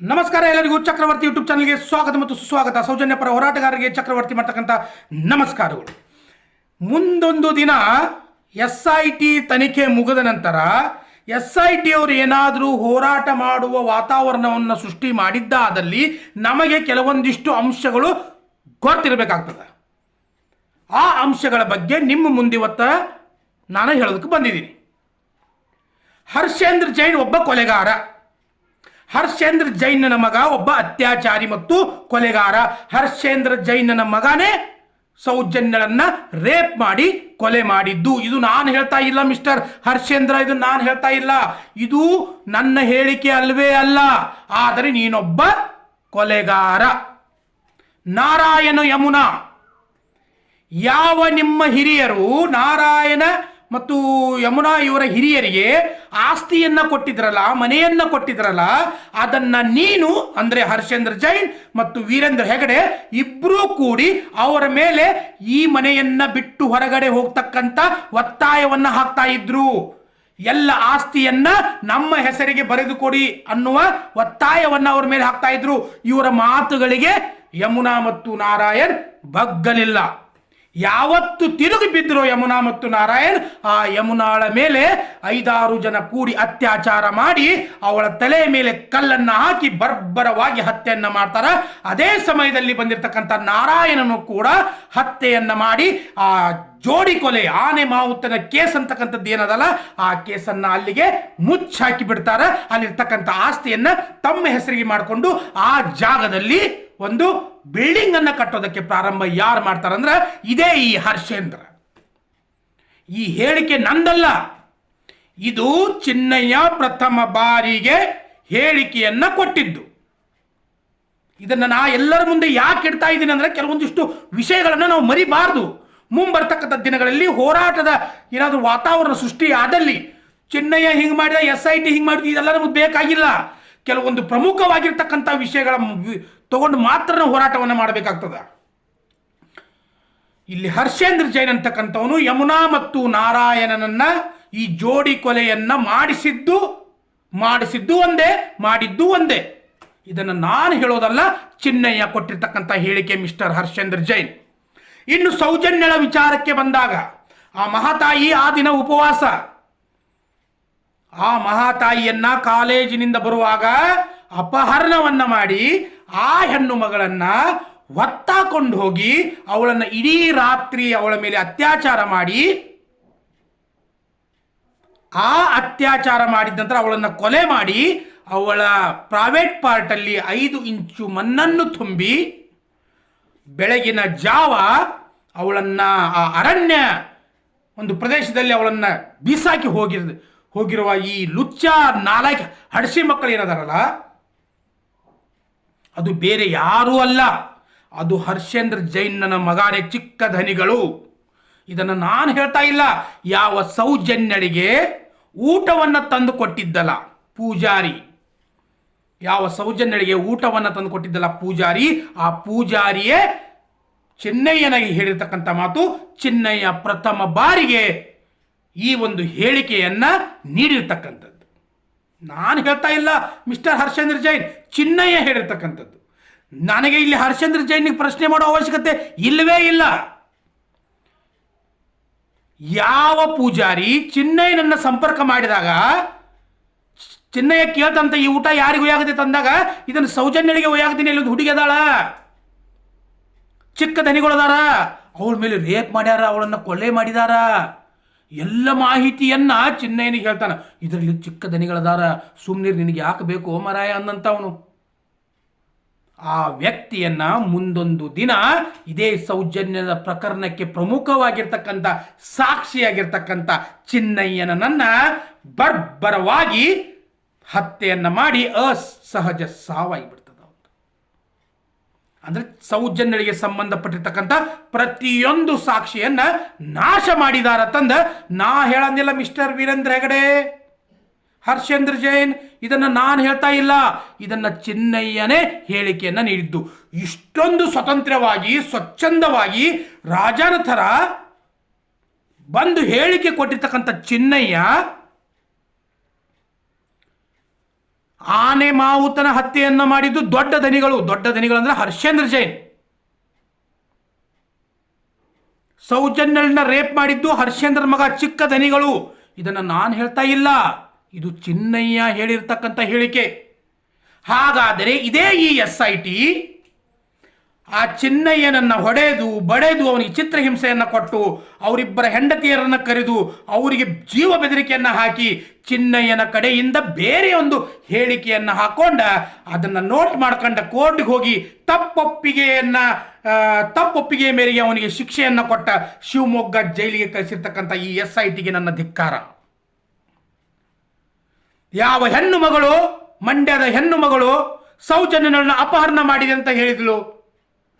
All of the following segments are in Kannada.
ನಮಸ್ಕಾರ ಎಲ್ಲರಿಗೂ ಚಕ್ರವರ್ತಿ ಯೂಟ್ಯೂಬ್ ಚಾನಲ್ಗೆ ಸ್ವಾಗತ ಮತ್ತು ಸುಸ್ವಾಗತ. ಸೌಜನ್ಯ ಪರ ಹೋರಾಟಗಾರರಿಗೆ ಚಕ್ರವರ್ತಿ ಮಾಡ್ತಕ್ಕಂಥ ನಮಸ್ಕಾರಗಳು. ಮುಂದೊಂದು ದಿನ ಎಸ್ ಐ ಟಿ ತನಿಖೆ ಮುಗಿದ ನಂತರ ಎಸ್ ಐ ಟಿ ಅವರು ಏನಾದರೂ ಹೋರಾಟ ಮಾಡುವ ವಾತಾವರಣವನ್ನು ಸೃಷ್ಟಿ ಮಾಡಿದ್ದಾದಲ್ಲಿ ನಮಗೆ ಕೆಲವೊಂದಿಷ್ಟು ಅಂಶಗಳು ಗೊತ್ತಿರಬೇಕಾಗ್ತದೆ. ಆ ಅಂಶಗಳ ಬಗ್ಗೆ ನಿಮ್ಮ ಮುಂದಿವತ್ತ ನಾನು ಹೇಳೋದಕ್ಕೆ ಬಂದಿದ್ದೀನಿ. ಹರ್ಷೇಂದ್ರ ಜೈನ್ ಒಬ್ಬ ಕೊಲೆಗಾರ. ಹರ್ಷೇಂದ್ರ ಜೈನನ ಮಗ ಒಬ್ಬ ಅತ್ಯಾಚಾರಿ ಮತ್ತು ಕೊಲೆಗಾರ. ಹರ್ಷೇಂದ್ರ ಜೈನನ ಮಗನೇ ಸೌಜನ್ಯಳನ್ನ ರೇಪ್ ಮಾಡಿ ಕೊಲೆ ಮಾಡಿದ್ದು. ಇದು ನಾನು ಹೇಳ್ತಾ ಇಲ್ಲ ಮಿಸ್ಟರ್ ಹರ್ಷೇಂದ್ರ, ಇದು ನಾನು ಹೇಳ್ತಾ ಇಲ್ಲ. ಇದು ನನ್ನ ಹೇಳಿಕೆ ಅಲ್ವೇ ಅಲ್ಲ. ಆದರೆ ನೀನೊಬ್ಬ ಕೊಲೆಗಾರ. ನಾರಾಯಣ ಯಮುನಾ. ಯಾವ ನಿಮ್ಮ ಹಿರಿಯರು ನಾರಾಯಣ ಮತ್ತು ಯಮುನಾ ಇವರ ಹಿರಿಯರಿಗೆ ಆಸ್ತಿಯನ್ನ ಕೊಟ್ಟಿದ್ರಲ್ಲ, ಮನೆಯನ್ನ ಕೊಟ್ಟಿದ್ರಲ್ಲ, ಅದನ್ನ ನೀನು ಅಂದ್ರೆ ಹರ್ಷೇಂದ್ರ ಜೈನ್ ಮತ್ತು ವೀರೇಂದ್ರ ಹೆಗಡೆ ಇಬ್ಬರೂ ಕೂಡಿ ಅವರ ಮೇಲೆ ಈ ಮನೆಯನ್ನ ಬಿಟ್ಟು ಹೊರಗಡೆ ಹೋಗ್ತಕ್ಕಂಥ ಒತ್ತಾಯವನ್ನ ಹಾಕ್ತಾ ಇದ್ರು. ಎಲ್ಲ ಆಸ್ತಿಯನ್ನ ನಮ್ಮ ಹೆಸರಿಗೆ ಬರೆದುಕೊಡಿ ಅನ್ನುವ ಒತ್ತಾಯವನ್ನ ಅವರ ಮೇಲೆ ಹಾಕ್ತಾ ಇದ್ರು. ಇವರ ಮಾತುಗಳಿಗೆ ಯಮುನಾ ಮತ್ತು ನಾರಾಯಣ್ ಬಗ್ಗಲಿಲ್ಲ. ಯಾವತ್ತು ತಿರುಗಿ ಬಿದ್ದರು ಯಮುನಾ ಮತ್ತು ನಾರಾಯಣ್, ಆ ಯಮುನಾಳ ಮೇಲೆ ಐದಾರು ಜನ ಕೂಡಿ ಅತ್ಯಾಚಾರ ಮಾಡಿ ಅವಳ ತಲೆಯ ಮೇಲೆ ಕಲ್ಲನ್ನ ಹಾಕಿ ಬರ್ಬರವಾಗಿ ಹತ್ಯೆಯನ್ನು ಮಾಡ್ತಾರ. ಅದೇ ಸಮಯದಲ್ಲಿ ಬಂದಿರತಕ್ಕಂಥ ನಾರಾಯಣನು ಕೂಡ ಹತ್ಯೆಯನ್ನು ಮಾಡಿ ಆ ಜೋಡಿ ಕೊಲೆ, ಆನೆ ಮಾವುತನ ಕೇಸ್ ಅಂತಕ್ಕಂಥದ್ದು ಏನದಲ್ಲ, ಆ ಕೇಸನ್ನ ಅಲ್ಲಿಗೆ ಮುಚ್ಚಾಕಿ ಬಿಡ್ತಾರ. ಅಲ್ಲಿರ್ತಕ್ಕಂಥ ಆಸ್ತಿಯನ್ನ ತಮ್ಮ ಹೆಸರಿಗೆ ಮಾಡಿಕೊಂಡು ಆ ಜಾಗದಲ್ಲಿ ಒಂದು ಬಿಲ್ಡಿಂಗ್ ಅನ್ನು ಕಟ್ಟೋದಕ್ಕೆ ಪ್ರಾರಂಭ ಯಾರು ಮಾಡ್ತಾರಂದ್ರೆ ಇದೇ ಈ ಹರ್ಷೇಂದ್ರ. ಈ ಹೇಳಿಕೆ ನಂದಲ್ಲ. ಇದು ಚಿನ್ನಯ್ಯ ಪ್ರಥಮ ಬಾರಿಗೆ ಹೇಳಿಕೆಯನ್ನ ಕೊಟ್ಟಿದ್ದು. ಇದನ್ನ ನಾ ಎಲ್ಲರ ಮುಂದೆ ಯಾಕೆ ಇಡ್ತಾ ಇದ್ದೀನಿ ಅಂದ್ರೆ ಕೆಲವೊಂದಿಷ್ಟು ವಿಷಯಗಳನ್ನು ನಾವು ಮರಿಬಾರ್ದು. ಮುಂಬರ್ತಕ್ಕಂಥ ದಿನಗಳಲ್ಲಿ ಹೋರಾಟದ ಏನಾದರೂ ವಾತಾವರಣ ಸೃಷ್ಟಿ ಆದಲ್ಲಿ ಚಿನ್ನಯ್ಯ ಹಿಂಗೆ ಮಾಡಿದ, ಎಸ್ ಐ ಟಿ ಹಿಂಗೆ ಮಾಡಿದ ಇದೆಲ್ಲ ನಮಗೆ ಬೇಕಾಗಿಲ್ಲ. ಕೆಲವೊಂದು ಪ್ರಮುಖವಾಗಿರ್ತಕ್ಕಂಥ ವಿಷಯಗಳ ತಗೊಂಡು ಮಾತ್ರ ನಾವು ಹೋರಾಟವನ್ನು ಮಾಡಬೇಕಾಗ್ತದ. ಇಲ್ಲಿ ಹರ್ಷೇಂದ್ರ ಜೈನ್ ಅಂತಕ್ಕಂಥವನು ಯಮುನಾ ಮತ್ತು ನಾರಾಯಣನನ್ನ ಈ ಜೋಡಿ ಕೊಲೆಯನ್ನ ಮಾಡಿಸಿದ್ದು ಮಾಡಿಸಿದ್ದು ಒಂದೇ, ಮಾಡಿದ್ದು ಒಂದೇ. ಇದನ್ನು ನಾನು ಹೇಳೋದಲ್ಲ ಚಿನ್ನಯ್ಯ ಕೊಟ್ಟಿರ್ತಕ್ಕಂಥ ಹೇಳಿಕೆ ಮಿಸ್ಟರ್ ಹರ್ಷೇಂದ್ರ ಜೈನ್. ಇನ್ನು ಸೌಜನ್ಯಳ ವಿಚಾರಕ್ಕೆ ಬಂದಾಗ, ಆ ಮಹಾತಾಯಿ ಆ ದಿನ ಉಪವಾಸ. ಆ ಮಹಾತಾಯಿಯನ್ನ ಕಾಲೇಜಿನಿಂದ ಬರುವಾಗ ಅಪಹರಣವನ್ನ ಮಾಡಿ ಆ ಹೆಣ್ಣು ಮಗಳನ್ನ ಹೊತ್ತಾಕೊಂಡು ಹೋಗಿ ಅವಳನ್ನ ಇಡೀ ರಾತ್ರಿ ಅವಳ ಮೇಲೆ ಅತ್ಯಾಚಾರ ಮಾಡಿ, ಆ ಅತ್ಯಾಚಾರ ಮಾಡಿದ ನಂತರ ಅವಳನ್ನು ಕೊಲೆ ಮಾಡಿ, ಅವಳ ಪ್ರೈವೇಟ್ ಪಾರ್ಟಲ್ಲಿ ಐದು ಇಂಚು ಮಣ್ಣನ್ನು ತುಂಬಿ, ಬೆಳಗಿನ ಜಾವ ಅವಳನ್ನ ಆ ಅರಣ್ಯ ಒಂದು ಪ್ರದೇಶದಲ್ಲಿ ಅವಳನ್ನ ಬೀಸಾಕಿ ಹೋಗಿರ್, ಹೋಗಿರುವ ಈ ಲುಚ್ಚ ನಾಲಕ್ಕೆ ಹಡಸಿ ಮಕ್ಕಳು ಏನದಾರಲ್ಲ ಅದು ಬೇರೆ ಯಾರೂ ಅಲ್ಲ. ಅದು ಹರ್ಷೇಂದ್ರ ಜೈನ್ನ ಮಗಾನೆ ಚಿಕ್ಕ ಧನಿಗಳು. ಇದನ್ನು ನಾನು ಹೇಳ್ತಾ ಇಲ್ಲ. ಯಾವ ಸೌಜನ್ಯಳಿಗೆ ಊಟವನ್ನು ತಂದು ಕೊಟ್ಟಿದ್ದಲ್ಲ ಪೂಜಾರಿ. ಯಾವ ಸೌಜನ್ಯಳಿಗೆ ಊಟವನ್ನು ತಂದು ಕೊಟ್ಟಿದ್ದಲ್ಲ ಪೂಜಾರಿ. ಆ ಪೂಜಾರಿಯೇ ಚೆನ್ನಯ್ಯನಾಗಿ ಹೇಳಿರ್ತಕ್ಕಂಥ ಮಾತು ಚೆನ್ನಯ್ಯ ಪ್ರಥಮ ಬಾರಿಗೆ ಈ ಒಂದು ಹೇಳಿಕೆಯನ್ನು ನೀಡಿರ್ತಕ್ಕಂಥದ್ದು. ನಾನು ಹೇಳ್ತಾ ಇಲ್ಲ, ಮಿಸ್ಟರ್ ಹರ್ಷೇಂದ್ರ ಜೈನ್, ಚಿನ್ನಯ್ಯ ಹೇಳಿರ್ತಕ್ಕಂಥದ್ದು. ನನಗೆ ಇಲ್ಲಿ ಹರ್ಷೇಂದ್ರ ಜೈನಿಗೆ ಪ್ರಶ್ನೆ ಮಾಡೋ ಅವಶ್ಯಕತೆ ಇಲ್ಲವೇ ಇಲ್ಲ. ಯಾವ ಪೂಜಾರಿ ಚಿನ್ನಯ್ಯನನ್ನ ಸಂಪರ್ಕ ಮಾಡಿದಾಗ ಚಿನ್ನಯ್ಯ ಕೇಳ್ತಂತ, ಈ ಊಟ ಯಾರಿಗೂ ಆಗದೆ ತಂದಾಗ, ಇದನ್ನು ಸೌಜನ್ಯಳಿಗೆ ಒಯ್ಯಾಗ್ತೀನಿ ಇಲ್ಲೊಂದು ಹುಡುಗಿ ಅದಾಳ. ಚಿಕ್ಕ ದನಿಗಳದಾರ. ಅವಳ ಮೇಲೆ ರೇಪ್ ಮಾಡ್ಯಾರ, ಅವಳನ್ನ ಕೊಲೆ ಮಾಡಿದಾರ. ಎಲ್ಲ ಮಾಹಿತಿಯನ್ನ ಚಿನ್ನಯ್ಯನಿಗೆ ಹೇಳ್ತಾನ. ಇದರಲ್ಲಿ ಚಿಕ್ಕ ದನಿಗಳದಾರ ಸುಮ್ನಿರ್ ನಿನಗೆ ಯಾಕೆ ಬೇಕು ಮರಾಯ ಅಂದಂತವನು. ಆ ವ್ಯಕ್ತಿಯನ್ನ ಮುಂದೊಂದು ದಿನ ಇದೇ ಸೌಜನ್ಯದ ಪ್ರಕರಣಕ್ಕೆ ಪ್ರಮುಖವಾಗಿರ್ತಕ್ಕಂಥ, ಸಾಕ್ಷಿಯಾಗಿರ್ತಕ್ಕಂಥ ಚಿನ್ನಯ್ಯನನ್ನ ಬರ್ಬರವಾಗಿ ಹತ್ಯೆಯನ್ನ ಮಾಡಿ ಅಸಹಜ ಅವತ್ತು ಅಂದ್ರೆ ಸೌಜನ್ಯಗಳಿಗೆ ಸಂಬಂಧಪಟ್ಟಿರ್ತಕ್ಕಂಥ ಪ್ರತಿಯೊಂದು ಸಾಕ್ಷಿಯನ್ನ ನಾಶ ಮಾಡಿದಾರ ತಂದ ನಾ ಹೇಳಂದಿಲ್ಲ ಮಿಸ್ಟರ್ ವೀರೇಂದ್ರ ಹೆಗಡೆ. ಹರ್ಷೇಂದ್ರ ಜೈನ್, ಇದನ್ನ ನಾನು ಹೇಳ್ತಾ ಇಲ್ಲ. ಇದನ್ನ ಚಿನ್ನಯ್ಯನೇ ಹೇಳಿಕೆಯನ್ನು ನೀಡಿದ್ದು. ಇಷ್ಟೊಂದು ಸ್ವತಂತ್ರವಾಗಿ, ಸ್ವಚ್ಛಂದವಾಗಿ ರಾಜನ ಥರ ಬಂದು ಹೇಳಿಕೆ ಕೊಟ್ಟಿರ್ತಕ್ಕಂಥ ಚಿನ್ನಯ್ಯ ಆನೆ ಮಾವುತನ ಹತ್ಯೆಯನ್ನು ಮಾಡಿದ್ದು ದೊಡ್ಡ ದನಿಗಳು. ದೊಡ್ಡ ದನಿಗಳು ಅಂದ್ರೆ ಹರ್ಷೇಂದ್ರ ಜೈನ್. ಸೌಜನ್ಯಳನ್ನ ರೇಪ್ ಮಾಡಿದ್ದು ಹರ್ಷೇಂದ್ರ ಮಗ ಚಿಕ್ಕ ದನಿಗಳು. ಇದನ್ನು ನಾನು ಹೇಳ್ತಾ ಇಲ್ಲ. ಇದು ಚಿನ್ನಯ್ಯ ಹೇಳಿರ್ತಕ್ಕಂಥ ಹೇಳಿಕೆ. ಹಾಗಾದರೆ ಇದೇ ಈ ಎಸ್ ಐ ಟಿ ಆ ಚಿನ್ನಯ್ಯನನ್ನ ಹೊಡೆದು, ಬಡೆದು ಅವನಿಗೆ ಚಿತ್ರಹಿಂಸೆಯನ್ನು ಕೊಟ್ಟು, ಅವರಿಬ್ಬರ ಹೆಂಡತಿಯರನ್ನ ಕರೆದು, ಅವರಿಗೆ ಜೀವ ಬೆದರಿಕೆಯನ್ನು ಹಾಕಿ, ಚಿನ್ನಯ್ಯನ ಕಡೆಯಿಂದ ಬೇರೆ ಒಂದು ಹೇಳಿಕೆಯನ್ನು ಹಾಕೊಂಡ, ಅದನ್ನ ನೋಟ್ ಮಾಡ್ಕೊಂಡ ಕೋರ್ಟ್ಗೆ ಹೋಗಿ ತಪ್ಪೊಪ್ಪಿಗೆಯನ್ನ ತಪ್ಪೊಪ್ಪಿಗೆ ಮೇರೆಗೆ ಅವನಿಗೆ ಶಿಕ್ಷೆಯನ್ನು ಕೊಟ್ಟ ಶಿವಮೊಗ್ಗ ಜೈಲಿಗೆ ಕಳಿಸಿರ್ತಕ್ಕಂಥ ಈ ಎಸ್ ಐ ಟಿಗೆ ನನ್ನ ಧಿಕ್ಕಾರ. ಯಾವ ಹೆಣ್ಣು ಮಗಳು, ಮಂಡ್ಯದ ಹೆಣ್ಣು ಮಗಳು ಅಪಹರಣ ಮಾಡಿದೆ ಅಂತ ಹೇಳಿದ್ಲು.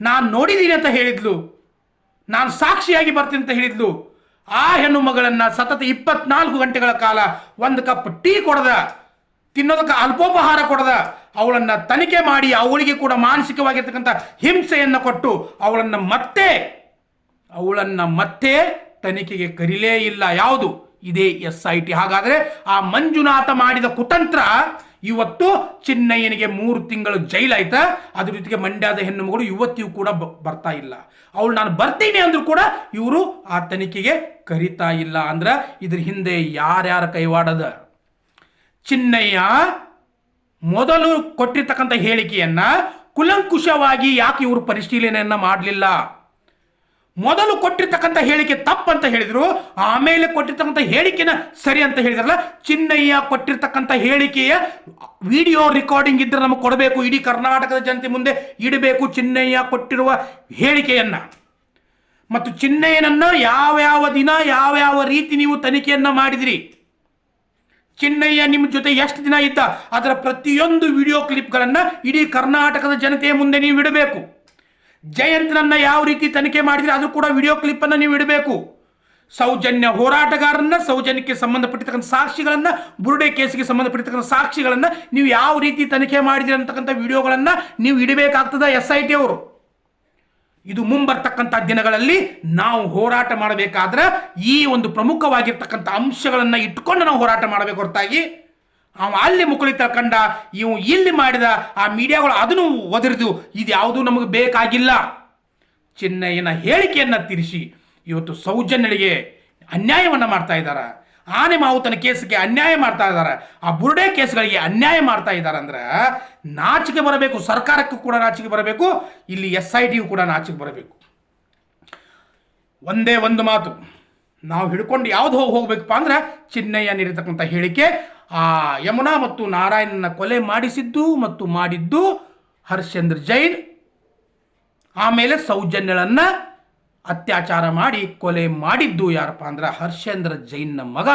ನಾನು ನೋಡಿದ್ದೀನಿ ಅಂತ ಹೇಳಿದ್ಲು. ನಾನು ಸಾಕ್ಷಿಯಾಗಿ ಬರ್ತೀನಿ ಅಂತ ಹೇಳಿದ್ಲು. ಆ ಹೆಣ್ಣು ಮಗಳನ್ನ ಸತತ ಇಪ್ಪತ್ನಾಲ್ಕು ಗಂಟೆಗಳ ಕಾಲ ಒಂದು ಕಪ್ ಟೀ ಕೊಡದ. ತಿನ್ನೋದಕ್ಕೆ ಅಲ್ಪೋಪಹಾರ ಕೊಡದ. ಅವಳನ್ನ ತನಿಖೆ ಮಾಡಿ ಅವಳಿಗೆ ಕೂಡ ಮಾನಸಿಕವಾಗಿರ್ತಕ್ಕಂಥ ಹಿಂಸೆಯನ್ನು ಕೊಟ್ಟು ಅವಳನ್ನ ಮತ್ತೆ ಅವಳನ್ನ ಮತ್ತೆ ತನಿಖೆಗೆ ಕರಿಲೇ ಇಲ್ಲ. ಯಾವುದು? ಇದೇ ಎಸ್ ಐ ಟಿ. ಹಾಗಾದ್ರೆ ಆ ಮಂಜುನಾಥ ಮಾಡಿದ ಕುತಂತ್ರ ಇವತ್ತು ಚಿನ್ನಯ್ಯನಿಗೆ ಮೂರು ತಿಂಗಳು ಜೈಲಾಯ್ತಾ? ಅದ್ರ ಜೊತೆಗೆ ಮಂಡ್ಯದ ಹೆಣ್ಣು ಮಗಳು ಇವತ್ತಿಗೂ ಕೂಡ ಬರ್ತಾ ಇಲ್ಲ. ಅವಳು ನಾನು ಬರ್ತೀನಿ ಅಂದ್ರೂ ಕೂಡ ಇವರು ಆ ತನಿಖೆಗೆ ಕರಿತಾ ಇಲ್ಲ. ಅಂದ್ರೆ ಇದ್ರ ಹಿಂದೆ ಯಾರ್ಯಾರ ಕೈವಾಡದ? ಚಿನ್ನಯ್ಯ ಮೊದಲು ಕೊಟ್ಟಿರ್ತಕ್ಕಂಥ ಹೇಳಿಕೆಯನ್ನ ಕುಲಂಕುಷವಾಗಿ ಯಾಕೆ ಇವರು ಪರಿಶೀಲನೆಯನ್ನ ಮಾಡಲಿಲ್ಲ? ಮೊದಲು ಕೊಟ್ಟಿರ್ತಕ್ಕಂಥ ಹೇಳಿಕೆ ತಪ್ಪಂತ ಹೇಳಿದರು, ಆಮೇಲೆ ಕೊಟ್ಟಿರ್ತಕ್ಕಂಥ ಹೇಳಿಕೆನ ಸರಿ ಅಂತ ಹೇಳಿದ್ರಲ್ಲ, ಚಿನ್ನಯ್ಯ ಕೊಟ್ಟಿರ್ತಕ್ಕಂಥ ಹೇಳಿಕೆಯ ವಿಡಿಯೋ ರೆಕಾರ್ಡಿಂಗ್ ಇದ್ರೆ ನಮಗೆ ಕೊಡಬೇಕು, ಇಡೀ ಕರ್ನಾಟಕದ ಜನತೆ ಮುಂದೆ ಇಡಬೇಕು ಚಿನ್ನಯ್ಯ ಕೊಟ್ಟಿರುವ ಹೇಳಿಕೆಯನ್ನ. ಮತ್ತು ಚಿನ್ನಯ್ಯನನ್ನು ಯಾವ ಯಾವ ದಿನ, ಯಾವ ಯಾವ ರೀತಿ ನೀವು ತನಿಖೆಯನ್ನು ಮಾಡಿದಿರಿ? ಚಿನ್ನಯ್ಯ ನಿಮ್ಮ ಜೊತೆ ಎಷ್ಟು ದಿನ ಇದ್ದ? ಅದರ ಪ್ರತಿಯೊಂದು ವಿಡಿಯೋ ಕ್ಲಿಪ್ಗಳನ್ನು ಇಡೀ ಕರ್ನಾಟಕದ ಜನತೆಯ ಮುಂದೆ ನೀವು ಇಡಬೇಕು. ಜಯಂತ್ನನ್ನ ಯಾವ ರೀತಿ ತನಿಖೆ ಮಾಡಿದ್ರೆ ಅದು ಕೂಡ ವಿಡಿಯೋ ಕ್ಲಿಪ್ಪನ್ನು ನೀವು ಇಡಬೇಕು. ಸೌಜನ್ಯ ಹೋರಾಟಗಾರನ್ನ, ಸೌಜನ್ಯಕ್ಕೆ ಸಂಬಂಧಪಟ್ಟಿರ್ತಕ್ಕಂಥ ಸಾಕ್ಷಿಗಳನ್ನ, ಬುರುಡೆ ಕೇಸಿಗೆ ಸಂಬಂಧಪಟ್ಟಿರ್ತಕ್ಕಂಥ ಸಾಕ್ಷಿಗಳನ್ನ ನೀವು ಯಾವ ರೀತಿ ತನಿಖೆ ಮಾಡಿದ್ರೆ ಅಂತಕ್ಕಂಥ ವಿಡಿಯೋಗಳನ್ನ ನೀವು ಇಡಬೇಕಾಗ್ತದ ಎಸ್ ಐ ಟಿ ಅವರು. ಇದು ಮುಂಬರ್ತಕ್ಕಂಥ ದಿನಗಳಲ್ಲಿ ನಾವು ಹೋರಾಟ ಮಾಡಬೇಕಾದ್ರೆ ಈ ಒಂದು ಪ್ರಮುಖವಾಗಿರ್ತಕ್ಕಂಥ ಅಂಶಗಳನ್ನು ಇಟ್ಕೊಂಡು ನಾವು ಹೋರಾಟ ಮಾಡಬೇಕು ಹೊರತಾಗಿ. ಅವ ಅಲ್ಲಿ ಮುಕುಳಿ ತಳ್ಕಂಡ ಇವು ಇಲ್ಲಿ ಮಾಡಿದ ಆ ಮೀಡಿಯಾಗಳು ಅದನ್ನು ಒದರಿದು, ಇದು ಯಾವುದೂ ನಮಗೆ ಬೇಕಾಗಿಲ್ಲ. ಚಿನ್ನಯ್ಯನ ಹೇಳಿಕೆಯನ್ನು ತಿರಿಸಿ, ಇವತ್ತು ಸೌಜನ್ಯಳಿಗೆ ಅನ್ಯಾಯವನ್ನು ಮಾಡ್ತಾ ಇದ್ದಾರೆ ಆನೆ ಮಾವುತನ ಕೇಸಿಗೆ ಅನ್ಯಾಯ ಮಾಡ್ತಾ ಇದ್ದಾರೆ ಆ ಬುರುಡೆ ಕೇಸ್ಗಳಿಗೆ ಅನ್ಯಾಯ ಮಾಡ್ತಾ ಇದ್ದಾರೆ ಅಂದ್ರೆ, ನಾಚಿಕೆ ಬರಬೇಕು, ಸರ್ಕಾರಕ್ಕೂ ಕೂಡ ನಾಚಿಕೆ ಬರಬೇಕು, ಇಲ್ಲಿ ಎಸ್ ಐ ಟಿಗೂ ಕೂಡ ನಾಚಿಕೆ ಬರಬೇಕು. ಒಂದೇ ಒಂದು ಮಾತು. ನಾವು ಹಿಡ್ಕೊಂಡು ಯಾವ್ದು ಹೋಗಿ ಹೋಗ್ಬೇಕಪ್ಪ ಅಂದ್ರೆ ಚಿನ್ನಯ್ಯ ನೀಡಿರ್ತಕ್ಕಂಥ ಹೇಳಿಕೆ. ಆ, ಯಮುನಾ ಮತ್ತು ನಾರಾಯಣನ ಕೊಲೆ ಮಾಡಿಸಿದ್ದು ಮತ್ತು ಮಾಡಿದ್ದು ಹರ್ಷೇಂದ್ರ ಜೈನ್. ಆಮೇಲೆ ಸೌಜನ್ಯಳನ್ನ ಅತ್ಯಾಚಾರ ಮಾಡಿ ಕೊಲೆ ಮಾಡಿದ್ದು ಯಾರಪ್ಪ ಅಂದ್ರೆ ಹರ್ಷೇಂದ್ರ ಜೈನ್ನ ಮಗ.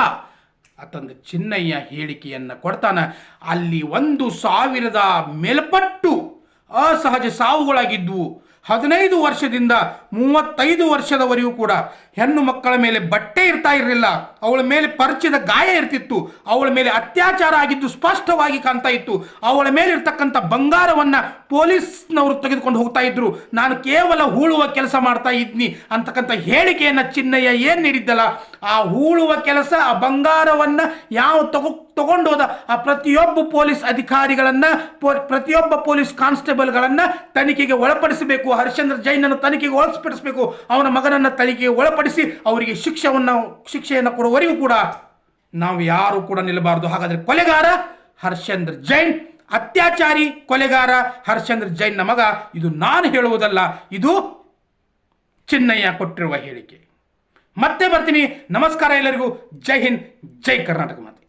ಅತಂದು ಚಿನ್ನಯ್ಯ ಹೇಳಿಕೆಯನ್ನು ಕೊಡ್ತಾನೆ. ಅಲ್ಲಿ ಒಂದು ಸಾವಿರದ ಮೇಲ್ಪಟ್ಟು ಅಸಹಜ ಸಾವುಗಳಾಗಿದ್ವು. ಹದಿನೈದು ವರ್ಷದಿಂದ ಮೂವತ್ತೈದು ವರ್ಷದವರೆಗೂ ಕೂಡ ಹೆಣ್ಣು ಮಕ್ಕಳ ಮೇಲೆ ಬಟ್ಟೆ ಇರ್ತಾ ಇರಲಿಲ್ಲ. ಅವಳ ಮೇಲೆ ಪರಿಚಯದ ಗಾಯ ಇರ್ತಿತ್ತು, ಅವಳ ಮೇಲೆ ಅತ್ಯಾಚಾರ ಆಗಿದ್ದು ಸ್ಪಷ್ಟವಾಗಿ ಕಾಣ್ತಾ ಇತ್ತು. ಅವಳ ಮೇಲೆ ಇರ್ತಕ್ಕಂಥ ಬಂಗಾರವನ್ನ ಪೊಲೀಸ್ನವರು ತೆಗೆದುಕೊಂಡು ಹೋಗ್ತಾ ಇದ್ರು. ನಾನು ಕೇವಲ ಹೂಳುವ ಕೆಲಸ ಮಾಡ್ತಾ ಇದ್ನಿ ಅಂತಕ್ಕಂಥ ಹೇಳಿಕೆಯನ್ನ ಚಿನ್ನಯ್ಯ ಏನು ನೀಡಿದ್ದಲ್ಲ, ಆ ಹೂಳುವ ಕೆಲಸ, ಆ ಬಂಗಾರವನ್ನು ಯಾವ ತಗೋ, ತಗೊಂಡೋದ, ಆ ಪ್ರತಿಯೊಬ್ಬ ಪೊಲೀಸ್ ಅಧಿಕಾರಿಗಳನ್ನ ಪ್ರತಿಯೊಬ್ಬ ಪೊಲೀಸ್ ಕಾನ್ಸ್ಟೇಬಲ್ಗಳನ್ನು ತನಿಖೆಗೆ ಒಳಪಡಿಸಬೇಕು. ಹರಿಶ್ಚಂದ್ರ ಜೈನನ್ನು ತನಿಖೆಗೆ ಒಳಪಡಿಸಬೇಕು. ಅವನ ಮಗನನ್ನ ತನಿಖೆಗೆ ಒಳಪಡಿಸಿ ಅವರಿಗೆ ಶಿಕ್ಷೆಯನ್ನು ಶಿಕ್ಷೆಯನ್ನು ಕೊಡುವವರೆಗೂ ಕೂಡ ನಾವು ಯಾರು ಕೂಡ ನಿಲ್ಲಬಾರದು. ಹಾಗಾದ್ರೆ ಕೊಲೆಗಾರ ಹರ್ಷೇಂದ್ರ ಜೈನ್, ಅತ್ಯಾಚಾರಿ ಕೊಲೆಗಾರ ಹರ್ಷೇಂದ್ರ ಜೈನ್ ಮಗ. ಇದು ನಾನು ಹೇಳುವುದಲ್ಲ, ಇದು ಚಿನ್ನಯ್ಯ ಕೊಟ್ಟಿರುವ ಹೇಳಿಕೆ. ಮತ್ತೆ ಬರ್ತೀನಿ. ನಮಸ್ಕಾರ ಎಲ್ಲರಿಗೂ. ಜೈ ಹಿಂದ್, ಜೈ ಕರ್ನಾಟಕ ಮಾತು.